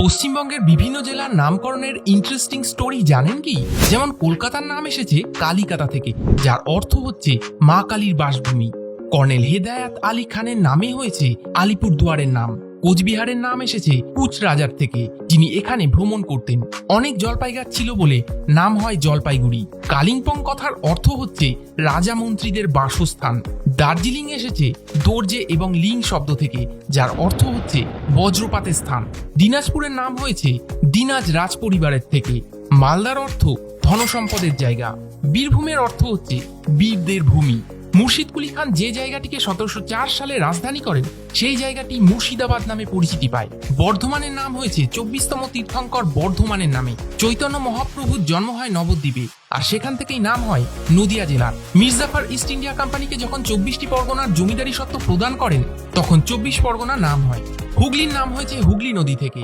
পশ্চিমবঙ্গের বিভিন্ন জেলার নামকরণের ইন্টারেস্টিং স্টোরি জানেন কি? যেমন কলকাতার নাম এসেছে কালিকাতা থেকে, যার অর্থ হচ্ছে মা কালীর বাসভূমি। কর্নেল হেদায়াত আলী খানের নামে হয়েছে আলিপুরদুয়ারের নাম। কোচবিহারের নাম এসেছে কুচ রাজার থেকে, যিনি এখানে ভ্রমণ করতেন। অনেক জলপাই গাছ ছিল বলে নাম হয় জলপাইগুড়ি। কালিম্পং কথার অর্থ হচ্ছে রাজা মন্ত্রীদের বাসস্থান। দার্জিলিং এসেছে দর্জে এবং লিং শব্দ থেকে, যার অর্থ হচ্ছে বজ্রপাতের স্থান। দিনাজপুরের নাম হয়েছে দিনাজ রাজ পরিবারের থেকে। মালদার অর্থ ধনসম্পদের জায়গা। বীরভূমের অর্থ হচ্ছে বীরদের ভূমি। মুর্শিদ কুলি খান যে জায়গাটিকে সতেরোশো চার সালে রাজধানী করেন, সেই জায়গাটি মুর্শিদাবাদ নামে পরিচিতি পায়। বর্ধমানের নাম হয়েছে চব্বিশতম তীর্থঙ্কর বর্ধমানের নামে। চৈতন্য মহাপ্রভুর জন্ম হয় নবদ্বীপে, আর সেখান থেকেই নাম হয় নদিয়া জেলার। মির্জাফার ইস্ট ইন্ডিয়া কোম্পানিকে যখন চব্বিশটি পরগনার জমিদারি সত্ত্ব প্রদান করেন, তখন চব্বিশ পরগনা নাম হয়। হুগলির নাম হয়েছে হুগলি নদী থেকে।